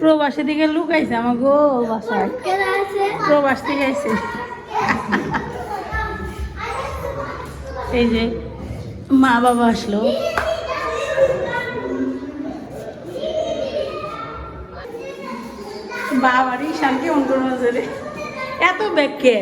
প্রবাসী দিকে লুকাইছে আমার গো বাসায়। প্রবাস থেকে আইছে। এই যে মা বাবা আসলো। বাবারই শান্তি অন্তর নজরে এত ব্যাগকে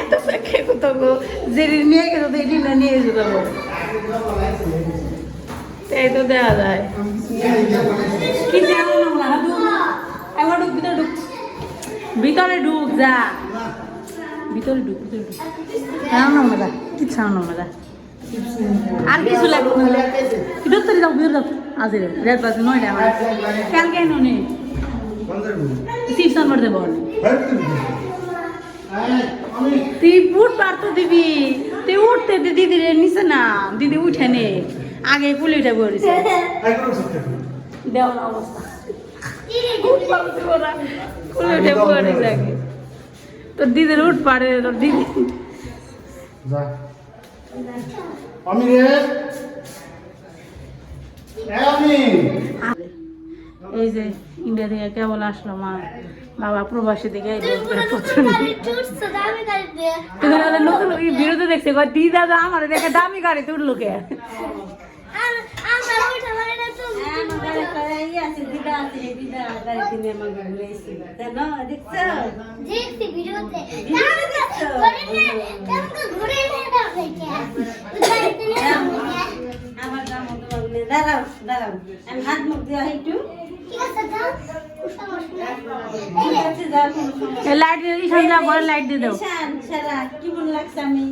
এত ব্যাগকে কত গো? যে নিয়ে গেল তো না নিয়ে যেতে হবে। এই তো দেওয়া যায়। কি ভিতরে ঢুক। যা। ভিতরে ঢুক ভিতরে ঢুক। হ্যাঁ না দাদা কিচ্ছু না দাদা আর কিছু লাগবে ভিতর তো যাও, ভিতর যাও। আজ রে রেড বাজে নয়টা আমার। কেন সিক্স নাম্বার দেবো তুই উঠ পারতো দিবি। তুই উঠতে দিদি নিচে না দিদি উঠে নে। আগে উঠে পড়েছে। দেও না অবস্থা। পড়েছে আগে। তোর দিদির উঠ পারে তোর দিদি। আমি রে এই যে ইন্ডিয়া থেকে কেবল আসলো মা। বাবা প্রবাসী থেকে নতুন এই বিরুদ্ধে দেখছে। দাদা আমার দেখে দামি গাড়ি তুললো কে? দাঁড়াও দাঁড়াও আমি হাত মুখ দেওয়া একটু ঠিক আছে যাও কোনো সমস্যা নেই। লাইট দিয়ে বলে লাইট দিয়ে দাও কি মনে লাগছে আমি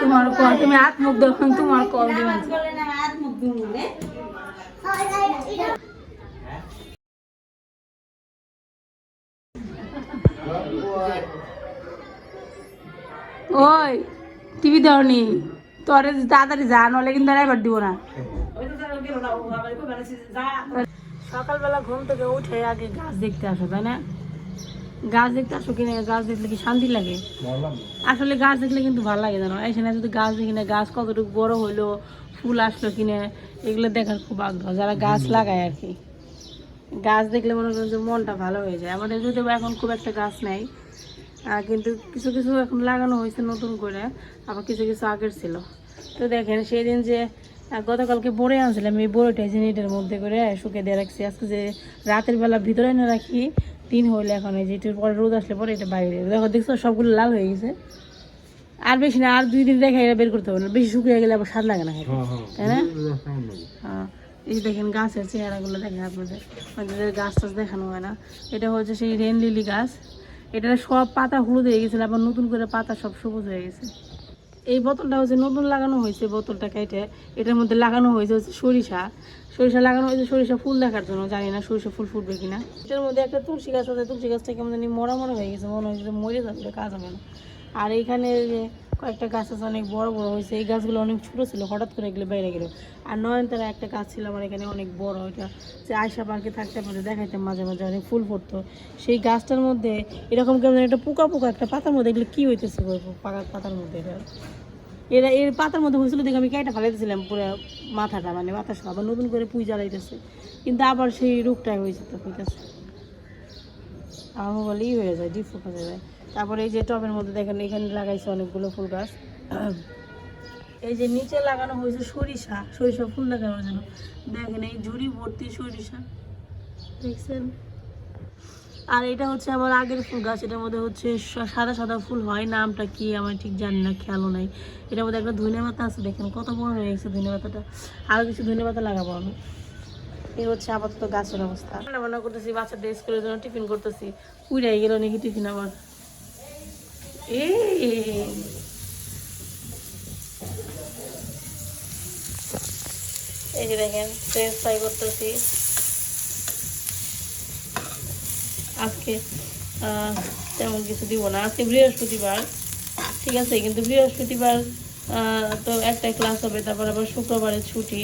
তোমার কল তুমি হাত মুখ দাও তোমার কল না ধুবো ওই টিভি দেওনি। তোরে তাড়াতাড়ি যা নলে কিন্তু আর এবার দিব না। সকালবেলা ঘুম থেকে উঠে আগে গাছ দেখতে আসো তাই না? গাছ দেখতে আসো কিনা গাছ দেখলে কি শান্তি লাগে? আসলে গাছ দেখলে কিন্তু ভালো লাগে জানো? এখানে যদি গাছ দেখি না গাছ কতটুকু বড় হইল ফুল আসলো কিনা এগুলো দেখার খুব আগ্রহ যারা গাছ লাগায় আর কি। গাছ দেখলে মনে করেন যে মনটা ভালো হয়ে যায়। আমাদের যদি এখন খুব একটা গাছ নেই কিন্তু কিছু কিছু এখন লাগানো হয়েছে নতুন করে আবার কিছু কিছু আগের ছিল। তো দেখেন সেই দিন যে গতকালকে বড়ে আনছিলাম এই বড়িটা যে নেটের মধ্যে করে শুকে দিয়ে রাখছি। আজকে যে রাতের বেলা ভিতরে এনে রাখি দিন হইলে এখন এই যে একটু পরে রোদ আসলে পরে এটা বাইরে দেখো দেখছ সবগুলো লাল হয়ে গেছে। আর বেশি না আর দুই দিন রেখে এটা বের করতে হবে না বেশি শুকিয়ে গেলে আবার স্বাদ লাগে না খেতে। তাই না? হ্যাঁ এই দেখেন গাছের চেহারাগুলো দেখেন আপনাদের আপনাদের গাছ টাছ দেখানো হয় না। এটা হচ্ছে সেই রেন লিলি গাছ। এটা সব পাতা হলুদ হয়ে গেছিল, আবার নতুন করে পাতা সব সবুজ হয়ে গেছে। এই বোতলটা হচ্ছে নতুন লাগানো হয়েছে, বোতলটা কেটে, এটার মধ্যে লাগানো হয়েছে হচ্ছে সরিষা। সরিষা লাগানো হয়েছে, সরিষা ফুল দেখার জন্য, জানি না সরিষা ফুল ফুটবে কিনা। এটার মধ্যে একটা তুলসী গাছ আছে, তুলসী গাছটা কেমন জানি মরা মরা হয়ে গেছে, মনে হয়েছে মরে যাবে কাজ হবে না। আর এইখানে যে কয়েকটা গাছ আছে অনেক বড় বড় হয়েছে। এই গাছগুলো অনেক ছোটো ছিল, হঠাৎ করে এগুলো বাইরে গেল। আর নয়নতারা একটা গাছ ছিল আমার এখানে অনেক বড়, ওইটা যে আয়সা পার্কে থাকতে আমাদের দেখাইতাম মাঝে মাঝে অনেক ফুল ফুটতো। সেই গাছটার মধ্যে এরকম কেমন একটা পোকা পোকা একটা পাতার মধ্যে এগুলো কী হইতেছে পাকা পাতার মধ্যে এটা? এরা, এর পাতার মধ্যে হয়েছিল দেখে আমি কেটে ফেলাইতেছিলাম পুরো মাথাটা মানে সহ আবার নতুন করে পুই জ্বালাইতেছে। কিন্তু আবার সেই রোগটাই হয়েছে তো হইতেছে আমার বলেই হয়ে যায় ফোকাস হয়ে যায়। তারপরে এই যে টবের মধ্যে দেখেন, এখানে লাগাইছে অনেকগুলো ফুল গাছ। এই যে নিচে লাগানো হয়েছে সরিষা সরিষা ফুল লাগানোর জন্য। দেখেন, এই ঝুড়ি ভর্তি সরিষা। দেখছেন? আর এটা হচ্ছে আমার আগের ফুল গাছ, এটার মধ্যে হচ্ছে সাদা সাদা ফুল হয়। নামটা কি আমার ঠিক জানি না, খেয়ালও নাই। এটার মধ্যে একটা ধনে পাতা আছে, দেখেন কত বড় হয়ে গেছে ধনে পাতাটা। আরও কিছু ধনে পাতা লাগাবো আমি। এই হচ্ছে আপাতত গাছের অবস্থা। রান্না বান্না করতেছি, বাচ্চাদের স্কুলের জন্য টিফিন করতেছি। উড়াই গেল নাকি টিফিন আবার? এই। যে দেখেন ফ্রেঞ্চ ফ্রাই করতেছি। আজকে তেমন কিছু দিব না। আজকে বৃহস্পতিবার, ঠিক আছে? কিন্তু বৃহস্পতিবার তো একটাই ক্লাস হবে, তারপর আবার শুক্রবারে ছুটি।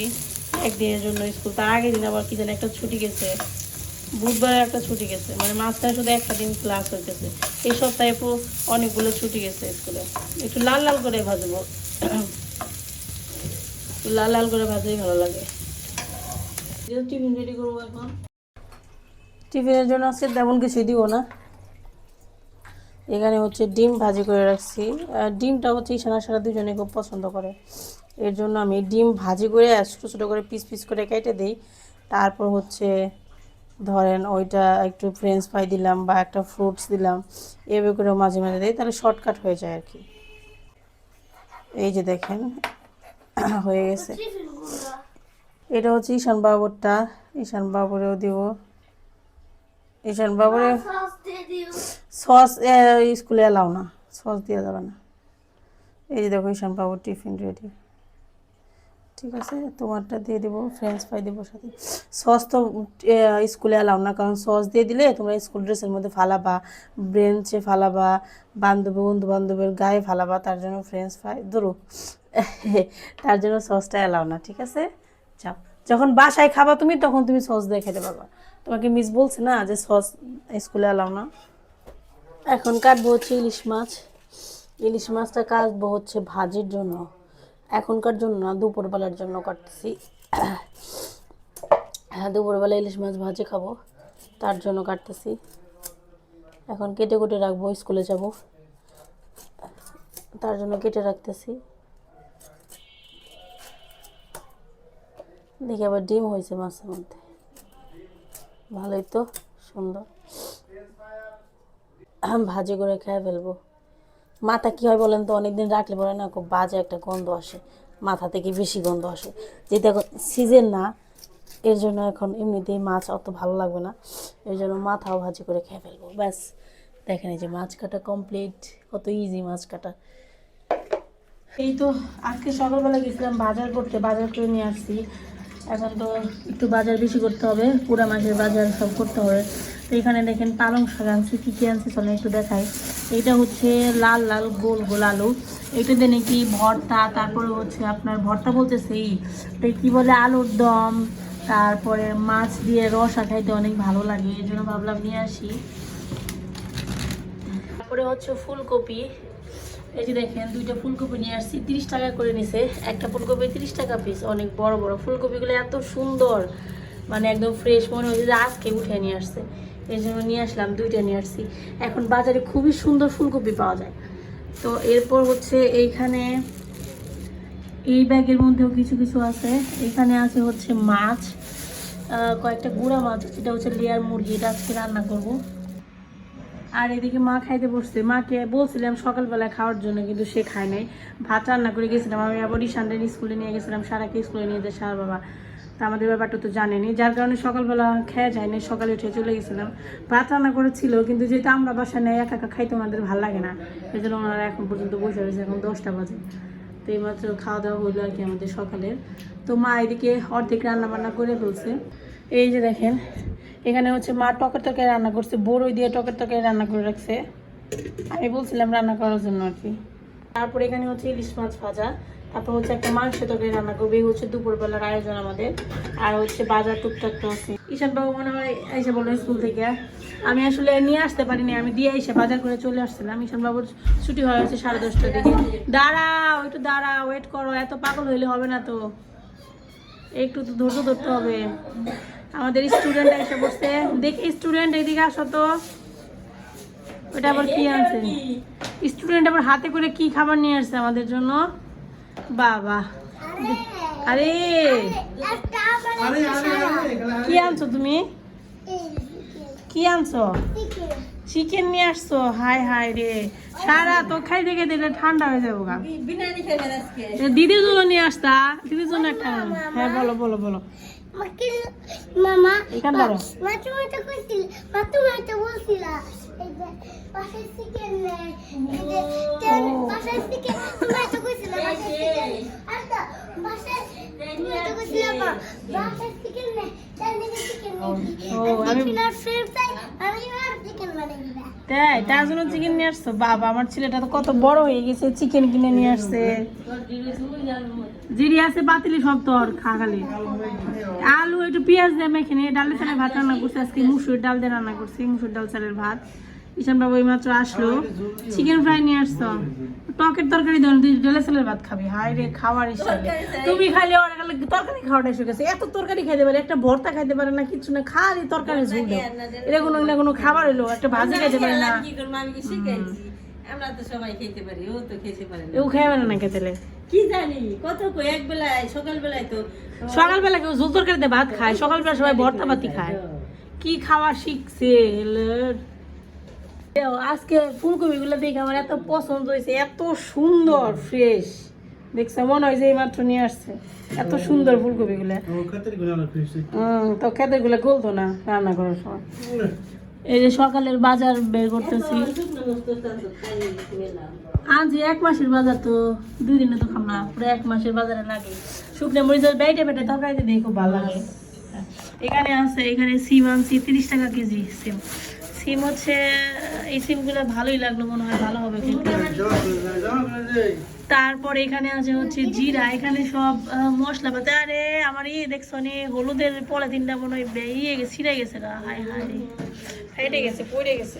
একদিনের জন্য স্কুল। তার আগের দিন আবার কি যেন একটা ছুটি গেছে। বুধবারে একটা ছুটি গেছে। মানে মাঝখানে শুধু একটা দিন ক্লাস হইতেছে। এই সপ্তাহে পুরো অনেকগুলো ছুটি গেছে স্কুলে। একটু লাল লাল করে ভাজবো। লাল লাল করে ভাজলেই ভালো লাগে। টিফিন রেডি করব এখন। টিফিনের জন্য আজকে তেমন কিছুই দিব না। এখানে হচ্ছে ডিম ভাজি করে রাখছি। ডিমটা হচ্ছে ইশানা সারা দুজনে খুব পছন্দ করে। এর জন্য আমি ডিম ভাজি করে ছোটো ছোটো করে পিস পিস করে কেটে দিই। তারপর হচ্ছে ধরেন ওইটা একটু ফ্রেঞ্চ ফ্রাই দিলাম বা একটা ফ্রুটস দিলাম, এভাবে করে মাঝে মাঝে দিই, তাহলে শর্টকাট হয়ে যায় আর কি এই যে দেখেন, হয়ে গেছে। এটা হচ্ছে ঈশান বাবরটা, ঈশান বাবুরেও দিব। ঈশান বাবরে সস স্কুলে এলাও না সস দেওয়া যাবে না। এই যে দেখো ঈশান বাবুর টিফিন রেডি ঠিক আছে? তোমারটা দিয়ে দেবো ফ্রেঞ্চ ফ্রাই দেবো সাথে। সস তো স্কুলে এলাও না, কারণ সস দিয়ে দিলে তোমরা স্কুল ড্রেসের মধ্যে ফালাবা ব্রেঞ্চে ফালাবা, বান্ধবী বন্ধু বান্ধবের গায়ে ফালাবা, তার জন্য ফ্রেঞ্চ ফ্রাই ধরো, তার জন্য সসটা এলাও না, ঠিক আছে? যাও। যখন বাসায় খাবা তুমি, তখন তুমি সস দিয়ে খেতে পারবা। তোমাকে মিস বলছে না যে সস স্কুলে এলাও না। এখন কাটবো হচ্ছে ইলিশ মাছ। ইলিশ মাছটা কাটবো হচ্ছে ভাজির জন্য। এখনকার জন্য না, দুপুরবেলার জন্য কাটতেছি হ্যাঁ দুপুরবেলা ইলিশ মাছ ভাজি খাব, তার জন্য কাটতেছি। এখন কেটে কুটে রাখব, স্কুলে যাব। তার জন্য কেটে রাখতেছি। দেখি আবার ডিম হয়েছে মাছের মধ্যে। ভালোই তো, সুন্দর। ভাজি করে খেয়ে ফেলব। মাথা কী হয় বলেন তো? অনেকদিন রাখলে পরে না, খুব বাজে একটা গন্ধ আসে। মাথা থেকে বেশি গন্ধ আসে। যেটা এখন সিজন না, এর জন্য এখন এমনিতেই মাছ অত ভালো লাগবে না। এর জন্য মাথাও ভাজি করে খেয়ে ফেলব। ব্যাস, দেখেন এই যে মাছ কাটা কমপ্লিট কত ইজি মাছ কাটা। এই তো, আজকে সকালবেলা গেছিলাম বাজার করতে। বাজার করে নিয়ে আসছি। এখন তো একটু বাজার বেশি করতে হবে। পুরা মাসের বাজার সব করতে হবে। তো এখানে দেখেন পালং শাক আনছি, কী কী আনছি চলে একটু দেখাই। এইটা হচ্ছে লাল লাল, গোল গোল আলু। এটা দিয়ে নাকি ভর্তা, তারপরে হচ্ছে আপনার ভর্তা বলতে সেই, এটা কী বলে আলুর দম, তারপরে মাছ দিয়ে রসা খাইতে অনেক ভালো লাগে, এই জন্য ভাবলাম নিয়ে আসি। তারপরে হচ্ছে ফুলকপি। এই যে দেখেন, দুইটা ফুলকপি নিয়ে আসছি, তিরিশ টাকা করে নিছে। একটা ফুলকপি তিরিশ টাকা পিস অনেক বড় বড়। ফুলকপিগুলো এত সুন্দর মানে একদম ফ্রেশ মনে হচ্ছে যে আজকে উঠে নিয়ে আসছে। এই জন্য নিয়ে আসলাম, দুইটা নিয়ে আসছি। এখন বাজারে খুবই সুন্দর ফুলকপি পাওয়া যায়। তো এরপর হচ্ছে এইখানে এই ব্যাগের মধ্যেও কিছু কিছু আছে। এখানে আছে হচ্ছে মাছ কয়েকটা গুঁড়া মাছ, যেটা হচ্ছে লেয়ার মুরগি, এটা আজকে রান্না করব। আর এদিকে মা খাইতে বসছে। মাকে বলছিলাম সকালবেলা খাওয়ার জন্য, কিন্তু সে খায় নাই। ভাত রান্না করে গেছিলাম। আমি আবার ঈশানদের স্কুলে নিয়ে গেছিলাম, সারাকে স্কুলে নিয়ে যায় সারা বাবা। তা আমাদের ব্যাপারটা তো জানেনি। যার কারণে সকালবেলা খেয়ে যায়নি, সকালে উঠে চলে গেছিলাম। ভাত রান্না করেছিল, কিন্তু যেহেতু আমরা বাসা নেই, একা একা খাইতে ওনাদের ভালো লাগে না। এই জন্য ওনারা এখন পর্যন্ত বসে রয়েছে, এখন দশটা বাজে। তো এইমাত্র খাওয়া দাওয়া হলো আর কি আমাদের সকালের। তো মা এদিকে অর্ধেক রান্না বান্না করে ফেলছে। এই যে দেখেন, এখানে হচ্ছে মা টকের তরকারি রান্না করছে বড়ই দিয়ে টকের তরকারি রান্না করে রাখছে। আমি বলছিলাম রান্না করার জন্য আর কি। তারপরে এখানে হচ্ছে ইলিশ মাছ ভাজা। তারপর হচ্ছে একটা মাংস তরকারি রান্না করব। এই হচ্ছে দুপুরবেলার আয়োজন আমাদের। আর হচ্ছে বাজার টুকটাক তো আছে। ঈশান বাবু মনে হয় এসে বলল স্কুল থেকে। আমি আসলে নিয়ে আসতে পারিনি, আমি দিয়ে এসে বাজার করে চলে আসছিলাম। ঈশান বাবুর ছুটি হয়ে গেছে সাড়ে দশটার দিকে। দাঁড়াও, একটু দাঁড়া ওয়েট করো, এত পাগল হইলে হবে না তো। একটু তো ধৈর্য ধরতে হবে। আমাদের স্টুডেন্ট এসে বসছে। দেখি স্টুডেন্ট এদিকে আসো তো। ওটা আবার কি আনছে? স্টুডেন্ট আবার হাতে করে কি খাবার নিয়ে আসছে আমাদের জন্য? বাবা। আরে। কি আনছো তুমি? কি আনছো? চিকেন নিয়ে আসছো? হাই হাই রে। সারা তো খাইতে খাইতে এটা ঠান্ডা হয়ে যাব গা। এ দিদির জন্য নিয়ে আসতা? দিদির জন্য একটা হ্যাঁ বলো বলো বলো। তাই তার জন্য চিকেন নিয়ে আসছো? বাবা, আমার ছেলেটা তো কত বড় হয়ে গেছে, চিকেন কিনে নিয়ে আসছে। জিরি আছে, পাতিলি সব তোর খা খালি। আলু, একটু পেঁয়াজ দিয়ে মেখে নিয়ে, ডালের চালের ভাত রান্না করছে। আজকে মুসুর ডাল দিয়ে রান্না করছি, মুসুর ডাল, চালের ভাত। ঈশান বাবু এইমাত্র আসলো। চিকেন ফ্রাই নিয়ে আসছো? টকের তরকারি দেন তুই ডালের চালের ভাত খাবি। হাই রে খাওয়ার নেই। তুমি অনেক তরকারি খাওয়াটা এসে গেছে। এত তরকারি খাইতে পারে একটা ভর্তা খাইতে পারে না কিছু না খালি তরকারি ঝুল এটা কোনো না কোনো খাবার হলো একটা ভাজি খাইতে পারে না। আমরা তো সবাই খেতে পারি ও তো খেতে পারে না। এও খাই পারে না খেতেলে কি জানি কত এক বেলায় সকাল বেলায় তো সকালবেলা কেউ ঝোল তরকারিতে ভাত খায় সকালবেলা সবাই ভর্তা পাতি খায়। কি খাওয়া শিখছে আজকে ফুলকপি গুলো দেখে আমার এত পছন্দ হয়েছে এত সুন্দর ফ্রেশ দেখছে মনে হয় যে এই মাত্র নিয়ে আসছে। এত সুন্দর ফুলকপি গুলো ও খাতেরগুলো তো গলতো না রান্না করার সময়। এই যে সকালের বাজার বের করতেছি। তো আজ এক মাসের বাজার তো দুই দিনে তো খাম না পুরো এক মাসের বাজারে লাগে। শুকনো মরিচের বেটে বেটে তরকারিতে খুব ভালো লাগে। এখানে আছে এখানে সিম আনছি তিরিশ টাকা কেজি সিম। সিম হচ্ছে এই সিমগুলো ভালোই লাগল মনে হয় ভালো হবে তারপর এখানে আছে হচ্ছে জিরা এখানে সব মশলা পাতি। আরে আমার ইয়ে দেখছ নি হলুদের পলিথিনটা মনে হয় গেছে ছিঁড়ে গেছে গা হাই হাই ফেটে গেছে পড়ে গেছে।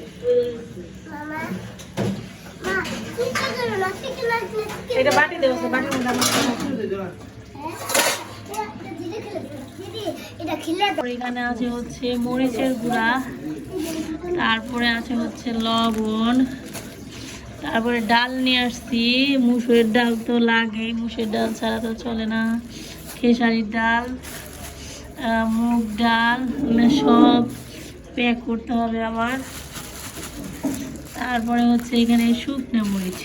এটা বাটি দেবো মধ্যে আমার এটা এখানে আছে হচ্ছে মরিচের গুঁড়া, তারপরে আছে হচ্ছে লবণ, তারপরে ডাল নিয়ে আসছি। মুসুরের ডাল তো লাগে মুসুরের ডাল ছাড়া তো চলে না। খেসারির ডাল মুগ ডাল মানে সব প্যাক করতে হবে আমার তারপরে হচ্ছে এখানে শুকনো মরিচ,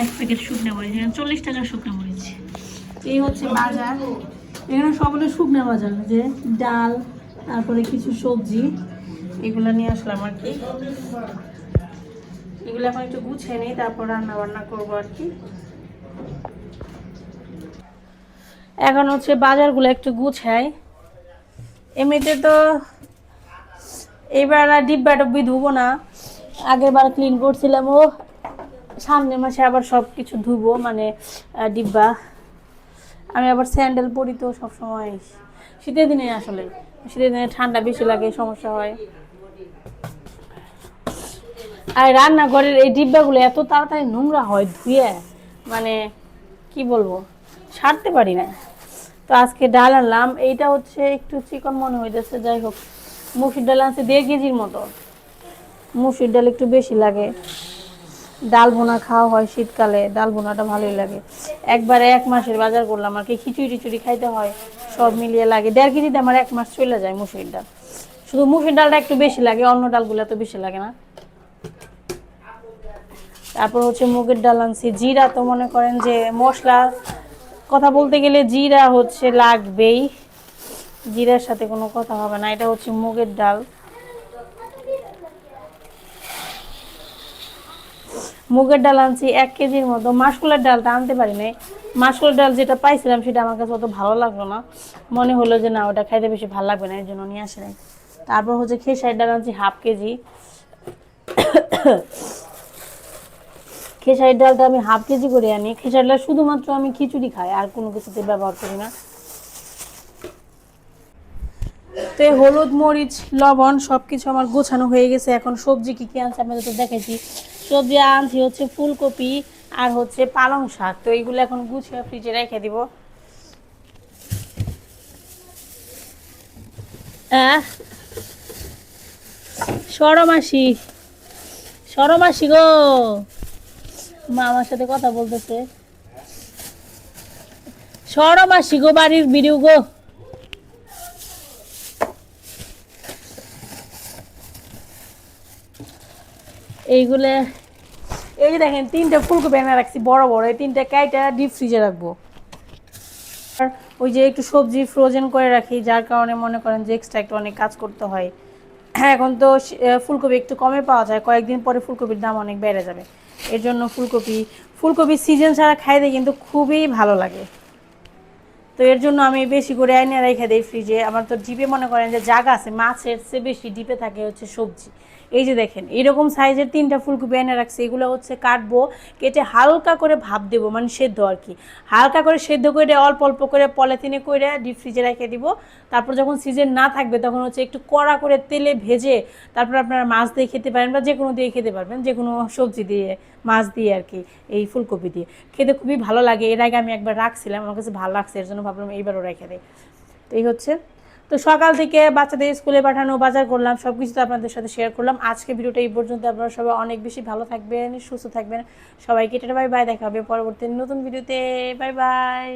এক প্যাকেট শুকনো মরিচ, এখানে চল্লিশ টাকার শুকনো মরিচ। এই হচ্ছে বাজার। এখানে সবগুলো শুকনো বাজার, যে ডাল, তারপরে কিছু সবজি, এগুলো নিয়ে আসলাম আর কি। এগুলো এখন একটু গুছিয়ে নিই, তারপর রান্না বান্না করব আর কি। এখন হচ্ছে বাজারগুলো একটু গুছাই। এমনিতে তো এবার আর ডিব্বা টব্বি ধুবো না। আগের বার ক্লিন করছিলাম, ও সামনের মাসে আবার সব কিছু ধুবো মানে ডিব্বা। আমি আবার স্যান্ডেল পরি তো সবসময়। শীতের দিনে আসলে, শীতের দিনে ঠান্ডা বেশি লাগে, সমস্যা হয়। আর রান্নাঘরের এই ডিব্বাগুলো এত তাড়াতাড়ি নোংরা হয় ধুয়ে মানে কি বলব, সারতে পারি না। তো আজকে ডাল আনলাম, এইটা হচ্ছে একটু চিকন মনে হইতেছে, যাই হোক। মুসুর ডাল আনছে দেড় কেজির মতো। মুসুর ডাল একটু বেশি লাগে। ডাল ভুনা খাওয়া হয় শীতকালে, ডাল ভুনাটা ভালোই লাগে। একবারে এক মাসের বাজার করলাম, আর কি খিচুড়ি টিচুড়ি খাইতে হয়, সব মিলিয়ে লাগে। দেড় কেজিতে আমার এক মাস চলে যায় মুসুরির ডাল। শুধু মুসুর ডালটা একটু বেশি লাগে, অন্য ডালগুলো তো বেশি লাগে না। তারপর হচ্ছে মুগের ডাল আনছি। জিরা তো মনে করেন যে মশলা, কথা বলতে গেলে জিরা হচ্ছে লাগবেই। জিরার সাথে কোনো কথা হবে না, এটা হচ্ছে মুগের ডাল। মুগের ডাল আনছি, এক কেজির মতো। মাসকলার ডালটা আনতে পারি নাই। মাসকলার ডাল যেটা পাইছিলাম, সেটা আমার কাছে অত ভালো লাগল না। মনে হলো যে, না, ওটা খাইতে বেশি ভালো লাগবে না, এর জন্য নিয়ে আসে নাই। তারপর হচ্ছে খেসারির ডাল আনছি হাফ কেজি। খেসারির ডালটা আমি হাফ কেজি করে আনি। খেসারির ডাল শুধুমাত্র আমি খিচুড়ি খাই, আর কোনো কিছুতে ব্যবহার করি না। তো হলুদ, মরিচ, লবণ সব কিছু আমার গোছানো হয়ে গেছে। এখন সবজি কি কি আনছে আপনাদের তো দেখেছি সবজি আনছি হচ্ছে ফুলকপি আর হচ্ছে পালং শাক। তো এইগুলো এখন গুছিয়ে ফ্রিজে রেখে দিব। সরমাসি সরমাসি গো। মা আমার সাথে কথা বলতেছে। সরমাসি গো বাড়ির বিড়িউ গো। এইগুলো, এই যে দেখেন, তিনটা ফুলকপি এনে রাখছি, বড় বড়, এই তিনটা কাইটা ডিপ ফ্রিজে রাখব। আর ওই যে একটু সবজি ফ্রোজেন করে রাখি, যার কারণে মনে করেন যে এক্সট্রা একটু অনেক কাজ করতে হয়। হ্যাঁ এখন তো ফুলকপি একটু কমে পাওয়া যায়, কয়েকদিন পরে ফুলকপির দাম অনেক বেড়ে যাবে। এর জন্য ফুলকপি ফুলকপি সিজন ছাড়া খাইতে কিন্তু খুবই ভালো লাগে। তো এর জন্য আমি বেশি করে এনে রেখে দিই ফ্রিজে আমার তো ডিপে মনে করেন যে জায়গা আছে, মাছের চেয়ে বেশি ডিপে থাকে হচ্ছে সবজি। এই যে দেখেন এইরকম সাইজের তিনটা ফুলকপি এনে রাখছি, এগুলো হচ্ছে কাটবো, কেটে হালকা করে ভাপ দেবো মানে সেদ্ধ আর কি। হালকা করে সেদ্ধ করে, অল্প অল্প করে পলিথিনে করে ডিপ ফ্রিজে রেখে দিব। তারপর যখন সিজন না থাকবে, তখন হচ্ছে একটু কড়া করে তেলে ভেজে, তারপর আপনারা মাছ দিয়ে খেতে পারেন বা যে কোনো দিয়ে খেতে পারবেন যে কোনো সবজি দিয়ে, মাছ দিয়ে আর কি, এই ফুলকপি দিয়ে। খেতে খুবই ভালো লাগে, এর আগে আমি একবার রাখছিলাম, আমার কাছে ভালো লাগছে, এর জন্য ভাবলাম এইবারও রেখে দেয় তো এই হচ্ছে তো সকাল থেকে বাচ্চাদের স্কুলে পাঠানো, বাজার করলাম সব কিছু তো আপনাদের সাথে শেয়ার করলাম। আজকে ভিডিওটা এই পর্যন্ত। আপনারা সবাই অনেক বেশি ভালো থাকবেন, সুস্থ থাকবেন। সবাইকে এটা বাই বাই দেখা হবে পরবর্তী নতুন ভিডিওতে। Bye bye